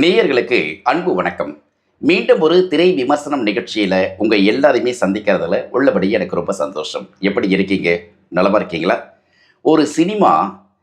நேயர்களுக்கு அன்பு வணக்கம். மீண்டும் ஒரு திரை விமர்சனம் நிகழ்ச்சியில் உங்கள் எல்லாரையுமே சந்திக்கிறதுல உள்ளபடி எனக்கு ரொம்ப சந்தோஷம். எப்படி இருக்கீங்க? நலமாக இருக்கீங்களா? ஒரு சினிமா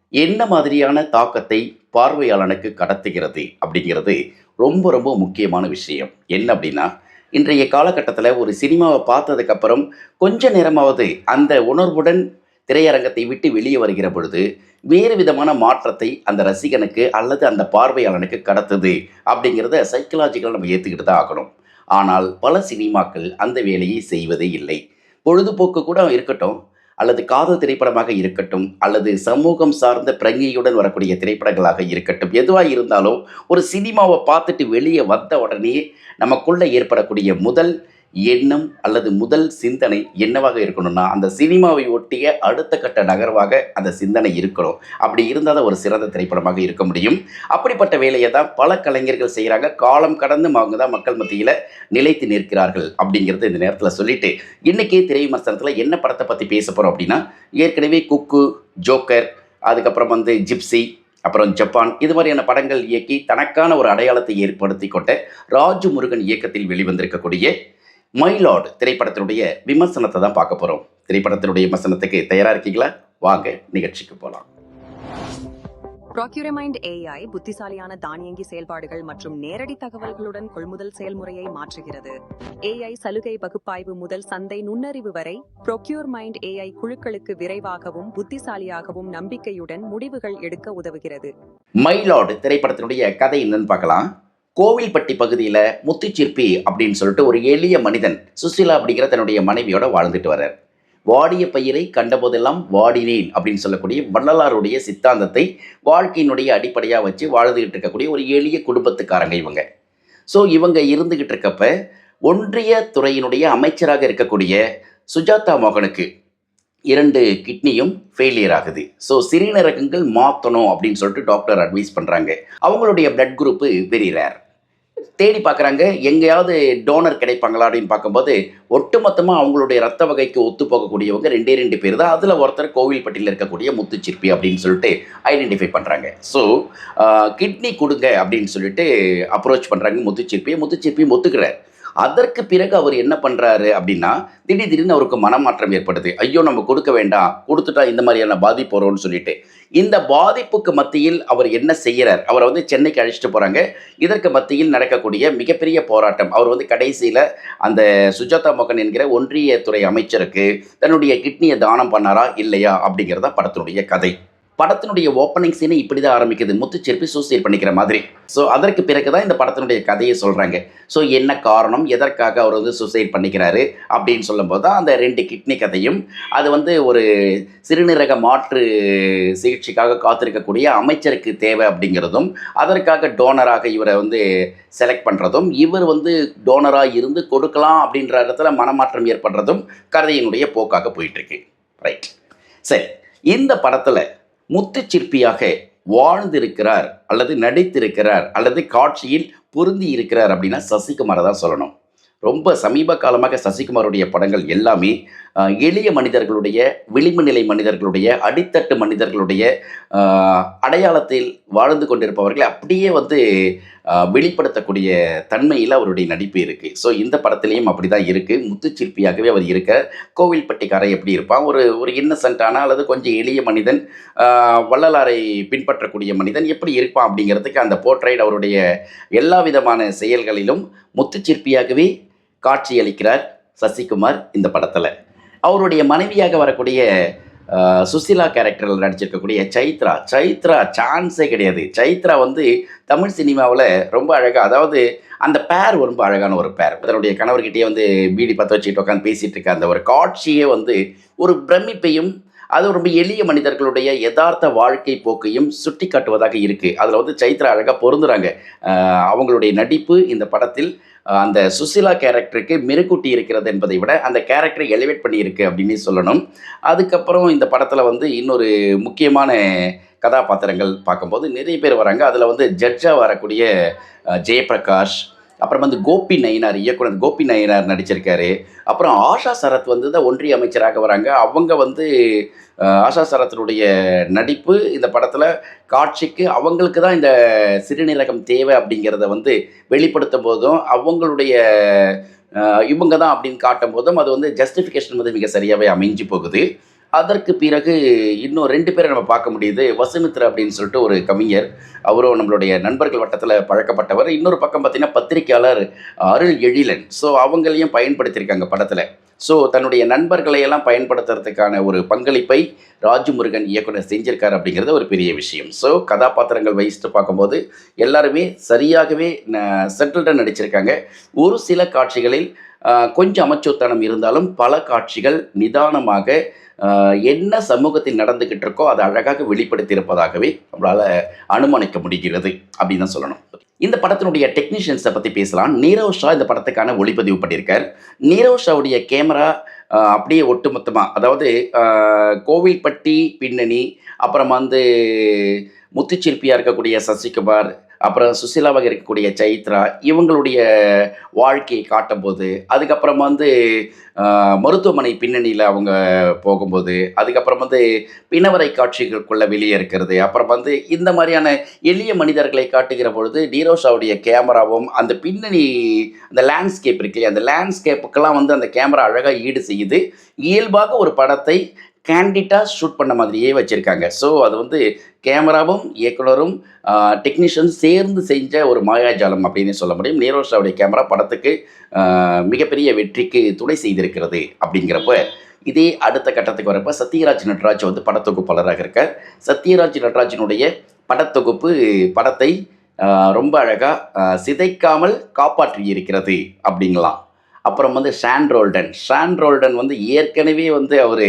என்ன மாதிரியான தாக்கத்தை பார்வையாளனுக்கு கடத்துகிறது அப்படிங்கிறது ரொம்ப ரொம்ப முக்கியமான விஷயம். என்ன அப்படின்னா இன்றைய காலகட்டத்தில் ஒரு சினிமாவை பார்த்ததுக்கப்புறம் கொஞ்ச நேரமாவது அந்த உணர்வுடன் திரையரங்கத்தை விட்டு வெளியே வருகிற பொழுது வேறு விதமான மாற்றத்தை அந்த ரசிகனுக்கு அல்லது அந்த பார்வையாளனுக்கு கடத்துது அப்படிங்கிறத சைக்கலாஜிக்கலாக நம்ம ஏற்றுக்கிட்டு தான் ஆகணும். ஆனால் பல சினிமாக்கள் அந்த வேலையை செய்வதே இல்லை. பொழுதுபோக்கு கூட இருக்கட்டும் அல்லது காதல் திரைப்படமாக இருக்கட்டும் அல்லது சமூகம் சார்ந்த பிரங்கையுடன் வரக்கூடிய திரைப்படங்களாக இருக்கட்டும் எதுவாக இருந்தாலும் ஒரு சினிமாவை பார்த்துட்டு வெளியே வந்த உடனே நமக்குள்ளே ஏற்படக்கூடிய முதல் எண்ணம் அல்லது முதல் சிந்தனை என்னவாக இருக்கணும்னா அந்த சினிமாவை ஒட்டிய அடுத்த கட்ட நகர்வாக அந்த சிந்தனை இருக்கணும். அப்படி இருந்தால் தான் ஒரு சிறந்த திரைப்படமாக இருக்க முடியும். அப்படிப்பட்ட வேலையை தான் பல கலைஞர்கள் செய்கிறாங்க. காலம் கடந்து அவங்க தான் மக்கள் மத்தியில் நிலைத்து நிற்கிறார்கள் அப்படிங்கிறத இந்த நேரத்தில் சொல்லிட்டு இன்றைக்கி திரை விமர்சனத்தில் என்ன படத்தை பற்றி பேச போகிறோம் அப்படின்னா ஏற்கனவே குக்கு ஜோக்கர் அதுக்கப்புறம் வந்து ஜிப்சி அப்புறம் ஜப்பான் இது மாதிரியான படங்கள் இயக்கி தனக்கான ஒரு அடையாளத்தை ஏற்படுத்தி கொண்ட ராஜு முருகன் இயக்கத்தில் வெளிவந்திருக்கக்கூடிய மைலாட் திரைப்படத்தினுடைய விமர்சனத்தை தான் பார்க்க போகிறோம் திரைப்படத்தினுடைய விமர்சனத்துக்கு தயாராக இருக்கீங்களா? வாங்க நிகழ்ச்சிக்கு போகலாம் ப்ராக்யூரமைண்ட் ஏஐ புத்திசாலியான தானியங்கி செயல்பாடுகள் மற்றும் நேரடி தகவல்களுடன் கொள்முதல் செயல்முறையை மாற்றுகிறது. ஏஐ சலுகை பகுப்பாய்வு முதல் சந்தை நுண்ணறிவு வரை ப்ரொக்யூர்மைண்ட் ஏஐ குழுக்களுக்கு விரைவாகவும் புத்திசாலியாகவும் நம்பிக்கையுடன் முடிவுகள் எடுக்க உதவுகிறது. மைலாட் திரைப்படத்தினுடைய கதை என்னன்னு பார்க்கலாம். கோவில்பட்டி பகுதியில் முத்துச்சிற்பி அப்படின்னு சொல்லிட்டு ஒரு எளிய மனிதன் சுசிலா அப்படிங்கிற தன்னுடைய மனைவியோட வாழ்ந்துட்டு வர்றார். வாடிய பயிரை கண்டபோதெல்லாம் வாடினேன் அப்படின்னு சொல்லக்கூடிய வள்ளலாருடைய சித்தாந்தத்தை வாழ்க்கையினுடைய அடிப்படையாக வச்சு வாழ்ந்துகிட்டு இருக்கக்கூடிய ஒரு எளிய குடும்பத்துக்காரங்க இவங்க. ஸோ இவங்க இருந்துகிட்டு இருக்கப்ப ஒன்றிய துறையினுடைய அமைச்சராக இருக்கக்கூடிய சுஜாதா மோகனுக்கு இரண்டு கிட்னியும் ஃபெயிலியர் ஆகுது. ஸோ சிறுநீரகங்கள் மாற்றணும் அப்படின்னு சொல்லிட்டு டாக்டர் அட்வைஸ் பண்ணுறாங்க அவங்களுடைய பிளட் குரூப்பு வெரி ரேர் தேடி பார்க்குறாங்க. எங்கேயாவது டோனர் கிடைப்பாங்களா அப்படின்னு பார்க்கும்போது ஒட்டுமொத்தமாக அவங்களுடைய ரத்த வகைக்கு ஒத்து போகக்கூடியவங்க ரெண்டே ரெண்டு பேர் தான். அதில் ஒருத்தர் கோவில்பட்டியில் இருக்கக்கூடிய முத்துச்சிற்பி அப்படின்னு சொல்லிட்டு ஐடென்டிஃபை பண்ணுறாங்க ஸோ கிட்னி கொடுங்க அப்படின்னு சொல்லிட்டு அப்ரோச் பண்ணுறாங்க முத்துச்சிற்பியை முத்துச்சிற்பி ஒத்துக்கிறார் அதற்கு பிறகு அவர் என்ன பண்ணுறாரு அப்படின்னா திடீர் திடீர்னு அவருக்கு மனமாற்றம் ஏற்படுது. ஐயோ நம்ம கொடுக்க வேண்டாம் கொடுத்துட்டா இந்த மாதிரியான பாதிப்பு வரும்னு சொல்லிட்டு. இந்த பாதிப்புக்கு மத்தியில் அவர் என்ன செய்கிறார் அவரை வந்து சென்னைக்கு அழைச்சிட்டு போகிறாங்க இதற்கு மத்தியில் நடக்கக்கூடிய மிகப்பெரிய போராட்டம். அவர் வந்து கடைசியில் அந்த சுஜாதா மோகன் என்கிற ஒன்றிய துறை அமைச்சருக்கு தன்னுடைய கிட்னியை தானம் பண்ணாரா இல்லையா அப்படிங்கிறத படத்தினுடைய கதை. படத்தினுடைய ஓப்பனிங் சீனை இப்படி தான் ஆரம்பிக்குது முத்துச்சிற்பி சூசைட் பண்ணிக்கிற மாதிரி. ஸோ அதற்கு பிறகு தான் இந்த படத்தினுடைய கதையை சொல்கிறாங்க ஸோ என்ன காரணம்? எதற்காக அவர் வந்து சூசைட் பண்ணிக்கிறாரு? அப்படின்னு சொல்லும்போது தான் அந்த ரெண்டு கிட்னி கதையும் அது வந்து ஒரு சிறுநீரக மாற்று சிகிச்சைக்காக காத்திருக்கக்கூடிய அமைச்சருக்கு தேவை அப்படிங்கிறதும் அதற்காக டோனராக இவரை வந்து செலக்ட் பண்ணுறதும் இவர் வந்து டோனராக இருந்து கொடுக்கலாம் அப்படின்ற இடத்துல மனமாற்றம் ஏற்படுறதும் கதையினுடைய போக்காக போயிட்டுருக்கு ரைட் சரி. இந்த படத்தில் முத்துச்சிற்பியாக வாழ்ந்திருக்கிறார் அல்லது நடித்திருக்கிறார் அல்லது காட்சியில் பொருந்தி இருக்கிறார் அப்படின்னா சசிகுமாரை தான் சொல்லணும். ரொம்ப சமீப காலமாக சசிகுமாருடைய படங்கள் எல்லாமே எளிய மனிதர்களுடைய விளிம்பு நிலை மனிதர்களுடைய அடித்தட்டு மனிதர்களுடைய அடையாளத்தில் வாழ்ந்து கொண்டிருப்பவர்களை அப்படியே வந்து வெளிப்படுத்தக்கூடிய தன்மையில் அவருடைய நடிப்பு இருக்குது ஸோ இந்த படத்துலேயும் அப்படி தான் இருக்குது முத்துச்சிற்பியாகவே அவர் இருக்க கோவில்பட்டிக்காரை எப்படி இருப்பான்? ஒரு ஒரு இன்னசென்ட்டான அல்லது கொஞ்சம் எளிய மனிதன் வள்ளலாரை பின்பற்றக்கூடிய மனிதன் எப்படி இருப்பான் அப்படிங்கிறதுக்கு அந்த போர்ட்ரைட் அவருடைய எல்லா விதமான செயல்களிலும் முத்துச்சிற்பியாகவே காட்சியளிக்கிறார் சசிகுமார் இந்த படத்தில். அவருடைய மனைவியாக வரக்கூடிய சுசிலா கேரக்டரில் நடிச்சிருக்கக்கூடிய சைத்ரா. சைத்ரா சான்ஸே கிடையாது. சைத்ரா வந்து தமிழ் சினிமாவில் ரொம்ப அழகாக அதாவது அந்த பேர் ரொம்ப அழகான ஒரு பேர். தன்னுடைய கணவர்கிட்டயே வந்து பீடி பற்ற வச்சுக்கிட்டு உட்காந்து பேசிகிட்டு இருக்க அந்த ஒரு காட்சியே வந்து ஒரு பிரமிப்பையும் அது ரொம்ப எளிய மனிதர்களுடைய யதார்த்த வாழ்க்கை போக்கையும் சுட்டி காட்டுவதாக இருக்குது அதில் வந்து சைத்ரா அழகாக பொருந்துறாங்க. அவங்களுடைய நடிப்பு இந்த படத்தில் அந்த சுசிலா கேரக்டருக்கு மெருகூட்டி இருக்கிறது என்பதை விட அந்த கேரக்டரை எலிவேட் பண்ணியிருக்கு அப்படின்னு சொல்லணும். அதுக்கப்புறம் இந்த படத்தில் வந்து இன்னொரு முக்கியமான கதாபாத்திரங்கள் பார்க்கும்போது நிறைய பேர் வராங்க. அதில் வந்து ஜட்ஜாக வரக்கூடிய ஜெயபிரகாஷ் அப்புறம் வந்து கோபி நயினார் இயக்குனர் கோபி நயினார் நடிச்சிருக்காரு. அப்புறம் ஆஷா சரத் வந்து தான் ஒன்றிய அமைச்சராக வராங்க. அவங்க வந்து ஆஷா சரத்தினுடைய நடிப்பு இந்த படத்தில் காட்சிக்கு அவங்களுக்கு தான் இந்த சிறுநீரகம் தேவை அப்படிங்கிறத வந்து வெளிப்படுத்தும் போதும் அவங்களுடைய இவங்க தான் அப்படின்னு காட்டும் போதும் அது வந்து ஜஸ்டிஃபிகேஷன் வந்து மிக சரியாகவே அமைஞ்சு போகுது. அதற்கு பிறகு இன்னும் ரெண்டு பேரை நம்ம பார்க்க முடியுது. வசுமித்ரா அப்படின்னு சொல்லிட்டு ஒரு கவிஞர். அவரும் நம்மளுடைய நண்பர்கள் வட்டத்தில் பழக்கப்பட்டவர். இன்னொரு பக்கம் பார்த்தீங்கன்னா பத்திரிக்கையாளர் அருள் எழிலன். ஸோ அவங்களையும் பயன்படுத்தியிருக்காங்க படத்தில். ஸோ தன்னுடைய நண்பர்களையெல்லாம் பயன்படுத்துறதுக்கான ஒரு பங்களிப்பை ராஜமுருகன் இயக்குனர் செஞ்சிருக்கார் அப்படிங்கிறது ஒரு பெரிய விஷயம். ஸோ கதாபாத்திரங்கள் வைஸ்ட்டு பார்க்கும்போது எல்லாருமே சரியாகவே செட்டில்டாக நடிச்சிருக்காங்க. ஒரு சில காட்சிகளில் கொஞ்சம் அமைச்சுத்தனம் இருந்தாலும் பல காட்சிகள் நிதானமாக என்ன சமூகத்தில் நடந்துக்கிட்டு இருக்கோ அதை அழகாக வெளிப்படுத்தியிருப்பதாகவே நம்மளால் அனுமானிக்க முடிகிறது அப்படின்னு தான் சொல்லணும். இந்த படத்தினுடைய டெக்னீஷியன்ஸை பற்றி பேசலாம். நீரவ் ஷா இந்த படத்துக்கான ஒளிப்பதிவு பண்ணியிருக்கார். நீரவ் ஷாவுடைய கேமரா அப்படியே ஒட்டுமொத்தமாக அதாவது கோவில்பட்டி பின்னணி அப்புறம் வந்து முத்துச்சிற்பியாக இருக்கக்கூடிய சசிகுமார் அப்புறம் சுசிலாவாக இருக்கக்கூடிய சைத்ரா இவங்களுடைய வாழ்க்கையை காட்டும்போது அதுக்கப்புறம் வந்து மருத்துவமனை பின்னணியில் அவங்க போகும்போது அதுக்கப்புறம் வந்து பிணவரை காட்சிகளுக்குள்ளே வெளியே இருக்கிறது. அப்புறம் வந்து இந்த மாதிரியான எளிய மனிதர்களை காட்டுகிற பொழுது நீரோஷாவுடைய கேமராவும் அந்த பின்னணி அந்த லேண்ட்ஸ்கேப் இருக்கு அந்த லேண்ட்ஸ்கேப்புக்கெல்லாம் வந்து அந்த கேமரா அழகாக ஈடு செய்யுது. இயல்பாக ஒரு படத்தை கேண்டிட்டாக ஷூட் பண்ண மாதிரியே வச்சுருக்காங்க. ஸோ அது வந்து கேமராவும் இயக்குனரும் டெக்னீஷியன் சேர்ந்து செஞ்ச ஒரு மாயாஜாலம் அப்படின்னு சொல்ல முடியும். நீரோஷாவுடைய கேமரா படத்துக்கு மிகப்பெரிய வெற்றிக்கு துணை செய்திருக்கிறது அப்படிங்கிறப்ப இதே அடுத்த கட்டத்துக்கு வரப்ப சத்யராஜ் நட்ராஜ் வந்து படத்தொகுப்பாளராக இருக்கார். சத்யராஜ் நட்ராஜினுடைய படத்தொகுப்பு படத்தை ரொம்ப அழகாக சிதைக்காமல் காப்பாற்றி இருக்கிறது அப்படிங்களாம் அப்புறம் வந்து ஷான் ரோல்டன். ஷான் ரோல்டன் வந்து ஏற்கனவே வந்து அவர்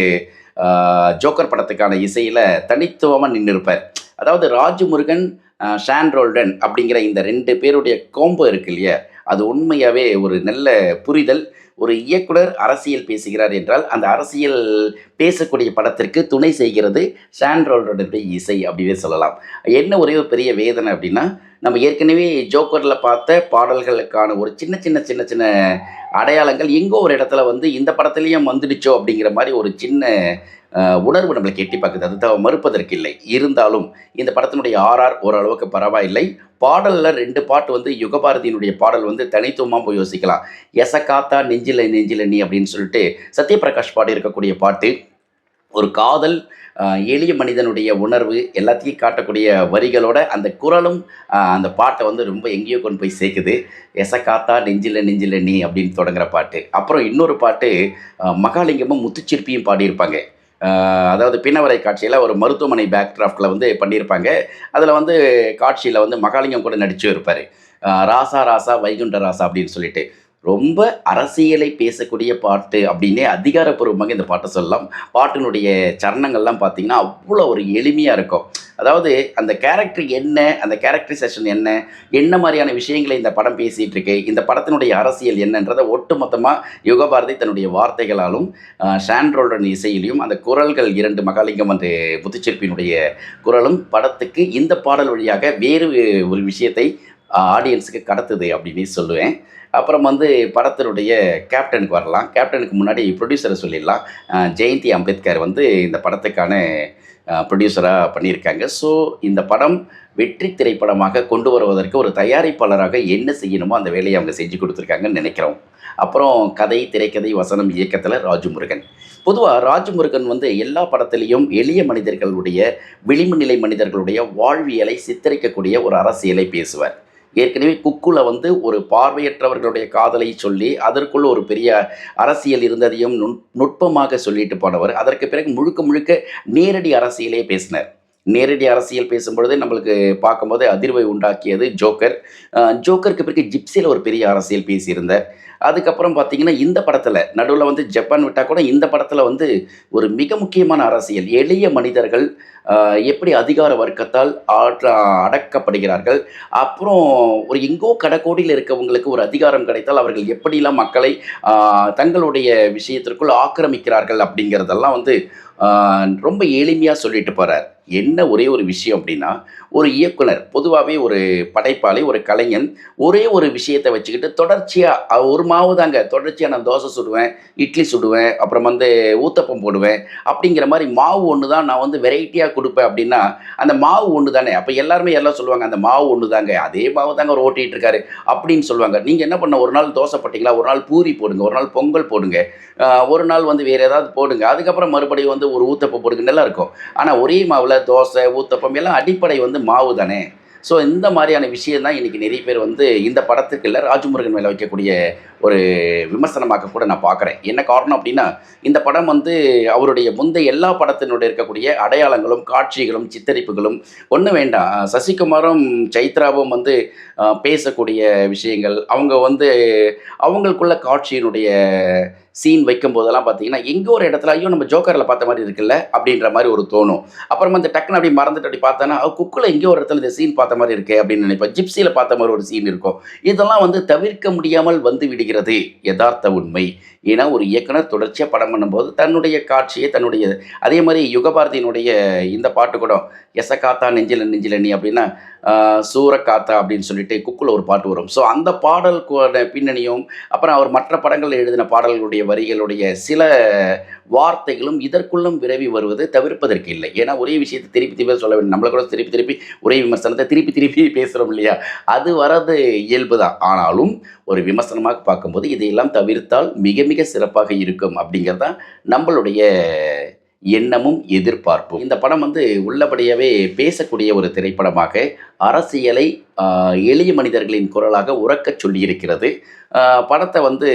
ஜோக்கர் படத்துக்கான இசையில் தனித்துவமாக நின்று இருப்பார் அதாவது ராஜமுருகன் ஆஹ், ஷான் ரோல்டன் அப்படிங்கிற இந்த ரெண்டு பேருடைய கோம்போ இருக்கு இல்லையா? அது உண்மையாகவே ஒரு நல்ல புரிதல். ஒரு இயக்குனர் அரசியல் பேசுகிறார் என்றால் அந்த அரசியல் பேசக்கூடிய படத்திற்கு துணை செய்கிறது ஷான்ரோல்டோடைய இசை அப்படின்னே சொல்லலாம். என்ன ஒரே ஒரு பெரிய வேதனை அப்படின்னா நம்ம ஏற்கனவே ஜோக்கரில் பார்த்த பாடல்களுக்கான ஒரு சின்ன சின்ன சின்ன சின்ன அடையாளங்கள் எங்கோ ஒரு இடத்துல வந்து இந்த படத்துலேயும் வந்துடுச்சோ அப்படிங்கிற மாதிரி ஒரு சின்ன உணர்வு நம்மளுக்கு எட்டி பார்க்குது. அது தவ மறுப்பதற்கு இல்லை. இருந்தாலும் இந்த படத்தினுடைய ஆர்ஆர் ஓரளவுக்கு பரவாயில்லை. பாடலில் ரெண்டு பாட்டு வந்து யுகபாரதியினுடைய பாடல் வந்து தனித்துவமாக போய் யோசிக்கலாம். எச காத்தா நெஞ்சில நெஞ்சில நீ அப்படின்னு சொல்லிட்டு சத்யபிரகாஷ் பாடி இருக்கக்கூடிய பாட்டு. ஒரு காதல் எளிய மனிதனுடைய உணர்வு எல்லாத்தையும் காட்டக்கூடிய வரிகளோட அந்த குரலும் அந்த பாட்டை வந்து ரொம்ப எங்கேயோ கொண்டு போய் சேர்க்குது. எச காத்தா நெஞ்சில நெஞ்சில நீ அப்படின்னு தொடங்குற பாட்டு. அப்புறம் இன்னொரு பாட்டு மகாலிங்கமும் முத்துச்சிற்பியும் பாடியிருப்பாங்க. அதாவது பின்னவரை காட்சியில் ஒரு மருத்துவமனை பேக்ட்ராஃப்டில் வந்து பண்ணியிருப்பாங்க. அதில் வந்து காட்சியில் வந்து மகாலிங்கம் கூட நடிச்சு இருப்பார். ராசா ராசா வைகுண்ட ராசா அப்படின்னு சொல்லிட்டு. ரொம்ப அரசியலை பேசக்கூடிய பாட்டு அப்படின்னே அதிகாரப்பூர்வமாக இந்த பாட்டை சொல்லலாம். பாட்டினுடைய சரணங்கள்லாம் பார்த்தீங்கன்னா அவ்வளோ ஒரு எளிமையாக இருக்கும். அதாவது அந்த கேரக்டர் என்ன அந்த கேரக்டரைசேஷன் என்ன என்ன மாதிரியான விஷயங்களை இந்த படம் பேசிகிட்டு இருக்கு இந்த படத்தினுடைய அரசியல் என்னன்றதை ஒட்டுமொத்தமாக யுகபாரதி தன்னுடைய வார்த்தைகளாலும் ஆஹ், இசையிலையும் அந்த குரல்கள் இரண்டு மகாலிங்கம் அந்த முத்துச்சிற்பியினுடைய குரலும் படத்துக்கு இந்த பாடல் வழியாக வேறு ஒரு விஷயத்தை ஆடியன்ஸுக்கு கடத்துது அப்படின்னு சொல்லுவேன். அப்புறம் வந்து படத்தினுடைய கேப்டனுக்கு வரலாம். கேப்டனுக்கு முன்னாடி ப்ரொடியூசரை சொல்லிடலாம். ஜெயந்தி அம்பேத்கர் வந்து இந்த படத்துக்கான ப்ரொடியூசராக பண்ணியிருக்காங்க. ஸோ இந்த படம் வெற்றி திரைப்படமாக கொண்டு வருவதற்கு ஒரு தயாரிப்பாளராக என்ன செய்யணுமோ அந்த வேலையை அவங்க செஞ்சு கொடுத்துருக்காங்கன்னு நினைக்கிறோம். அப்புறம் கதை திரைக்கதை வசனம் இயக்கத்தில் ராஜமுருகன் பொதுவாக ராஜமுருகன் வந்து எல்லா படத்துலேயும் எளிய மனிதர்களுடைய விளிம்பு நிலை மனிதர்களுடைய வாழ்வியலை சித்தரிக்கக்கூடிய ஒரு அரசியலை பேசுவார். ஏற்கனவே குக்குல வந்து ஒரு பார்வையற்றவர்களுடைய காதலை சொல்லி அதற்குள்ள ஒரு பெரிய அரசியல் இருந்ததையும் நுட் நுட்பமாக சொல்லிட்டு போனவர். அதற்கு பிறகு முழுக்க முழுக்க நேரடி அரசியலே பேசினார். நேரடி அரசியல் பேசும்பொழுது நம்மளுக்கு பார்க்கும்போது அதிர்வை உண்டாக்கியது ஜோக்கர். ஜோக்கருக்கு பிறகு ஜிப்சியில் ஒரு பெரிய அரசியல் பேசியிருந்தார். அதுக்கப்புறம் பார்த்தீங்கன்னா இந்த படத்தில் நடுவில் வந்து ஜப்பான் விட்டால் கூட இந்த படத்தில் வந்து ஒரு மிக முக்கியமான அரசியல். எளிய மனிதர்கள் எப்படி அதிகார வர்க்கத்தால் ஆற்ற அடக்கப்படுகிறார்கள். அப்புறம் ஒரு எங்கோ கடக்கோடியில் இருக்கவங்களுக்கு ஒரு அதிகாரம் கிடைத்தால் அவர்கள் எப்படிலாம் மக்களை தங்களுடைய விஷயத்திற்குள் ஆக்கிரமிக்கிறார்கள் அப்படிங்கிறதெல்லாம் வந்து ரொம்ப எளிமையாக சொல்லிட்டு போகிறார் என்ன ஒரே ஒரு விஷயம் அப்படின்னா ஒரு இயக்குனர் பொதுவாகவே ஒரு படைப்பாளி ஒரு கலைஞன் ஒரே ஒரு விஷயத்தை வச்சுக்கிட்டு தொடர்ச்சியாக ஒரு மாவு தாங்க தொடர்ச்சியாக நான் தோசை சுடுவேன் இட்லி சுடுவேன் அப்புறம் வந்து ஊத்தப்பம் போடுவேன் அப்படிங்கிற மாதிரி மாவு ஒன்று தான் நான் வந்து வெரைட்டியாக கொடுப்பேன் அப்படின்னா அந்த மாவு ஒன்று தானே அப்போ எல்லாருமே எல்லாம் சொல்லுவாங்க அந்த மாவு ஒன்று தாங்க அதே மாவு தாங்க அவர் ஓட்டிகிட்டு இருக்காரு அப்படின்னு சொல்லுவாங்க. நீங்கள் என்ன பண்ண ஒரு நாள் தோசை போட்டிங்களா? ஒரு நாள் பூரி போடுங்க. ஒரு நாள் பொங்கல் போடுங்க. ஒரு நாள் வந்து வேறு ஏதாவது போடுங்க. அதுக்கப்புறம் மறுபடியும் வந்து ஒரு ஊத்தப்பம் போடுங்க. நல்லா இருக்கும். ஆனால் ஒரே மாவில் தோசை ஊத்தப்பம் எல்லாம் அடிப்படை வந்து மாவு தானே ஸோ இந்த மாதிரியான விஷயம் தான் இன்றைக்கி நிறைய பேர் வந்து இந்த படத்துக்கு இல்லை ராஜமுருகன் மேலே வைக்கக்கூடிய ஒரு விமர்சனமாக கூட நான் பார்க்குறேன். என்ன காரணம் அப்படின்னா இந்த படம் வந்து அவருடைய முந்தைய எல்லா படத்தினுடைய இருக்கக்கூடிய அடையாளங்களும் காட்சிகளும் சித்தரிப்புகளும் ஒன்று வேண்டாம். சசிகுமாரும் சைத்ராவும் வந்து பேசக்கூடிய விஷயங்கள் அவங்க வந்து அவங்களுக்குள்ள காட்சியினுடைய சீன் வைக்கும் போதெல்லாம் பார்த்தீங்கன்னா எங்கே ஒரு இடத்துல ஐயோ நம்ம ஜோக்கரில் பார்த்த மாதிரி இருக்குல்ல? அப்படின்ற மாதிரி ஒரு தோணும். அப்புறம் அந்த டக்குன்னு அப்படி மறந்துட்டு அப்படி பார்த்தோன்னா குக்கில் எங்கேயோ ஒரு இடத்துல இந்த சீன் பார்த்த மாதிரி இருக்கு அப்படின்னு நினைப்பேன். ஜிப்சியில் பார்த்த மாதிரி ஒரு சீன் இருக்கும். இதெல்லாம் வந்து தவிர்க்க முடியாமல் வந்து விடுகிறது. யதார்த்த உண்மை. ஏன்னா ஒரு இயக்குனர் தொடர்ச்சியாக படம் பண்ணும்போது தன்னுடைய காட்சியை தன்னுடைய அதே மாதிரி யுகபாரதியினுடைய இந்த பாட்டு கூட எச காத்தா நெஞ்சில நெஞ்சில நீ அப்படின்னா சூரக்காத்தா அப்படின்னு சொல்லிட்டு குக்கில் ஒரு பாட்டு வரும். ஸோ அந்த பாடலுக்கான பின்னணியும் அப்புறம் அவர் மற்ற படங்களில் எழுதின பாடல்களுடைய வரிகளுடைய சில வார்த்தைகளும் இதற்குள்ளும் விரவி வருவது தவிர்ப்பதற்கு இல்லை. ஏன்னா ஒரே விஷயத்தை திருப்பி திருப்பி சொல்ல வேண்டும். நம்மளை கூட திருப்பி திருப்பி ஒரே விமர்சனத்தை திருப்பி திருப்பி பேசுகிறோம் இல்லையா? அது வரது இயல்பு தான். ஆனாலும் ஒரு விமர்சனமாக பார்க்கும்போது இதையெல்லாம் தவிர்த்தால் மிக மிக சிறப்பாக இருக்கும் அப்படிங்கிறது தான் நம்மளுடைய எண்ணமும் எதிர்பார்ப்பும். இந்த படம் வந்து உள்ளபடியாகவே பேசக்கூடிய ஒரு திரைப்படமாக அரசியலை எளிய மனிதர்களின் குரலாக உறக்கச் சொல்லியிருக்கிறது. படத்தை வந்து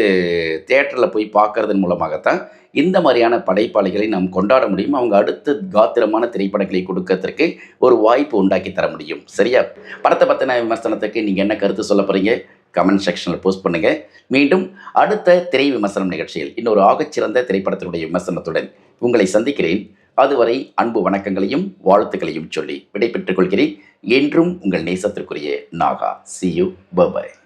தேட்டரில் போய் பார்க்கறதன் மூலமாகத்தான் இந்த மாதிரியான படைப்பாளிகளை நாம் கொண்டாட முடியும். அவங்க அடுத்த காத்திரமான திரைப்படங்களை கொடுக்கறதுக்கு ஒரு வாய்ப்பு உண்டாக்கி தர முடியும். சரியா? படத்தை பற்றின விமர்சனத்துக்கு நீங்கள் என்ன கருத்து சொல்ல போகிறீங்க கமெண்ட் செக்ஷனில் போஸ்ட் பண்ணுங்கள் மீண்டும் அடுத்த திரை விமர்சனம் நிகழ்ச்சியில் இன்னொரு ஆகச்சிறந்த திரைப்படத்தினுடைய விமர்சனத்துடன் உங்களை சந்திக்கிறேன். அதுவரை அன்பு வணக்கங்களையும் வாழ்த்துக்களையும் சொல்லி விடைபெற்றுக் கொள்கிறேன். என்றும் உங்கள் நேசத்திற்குரிய Naga. See you bye bye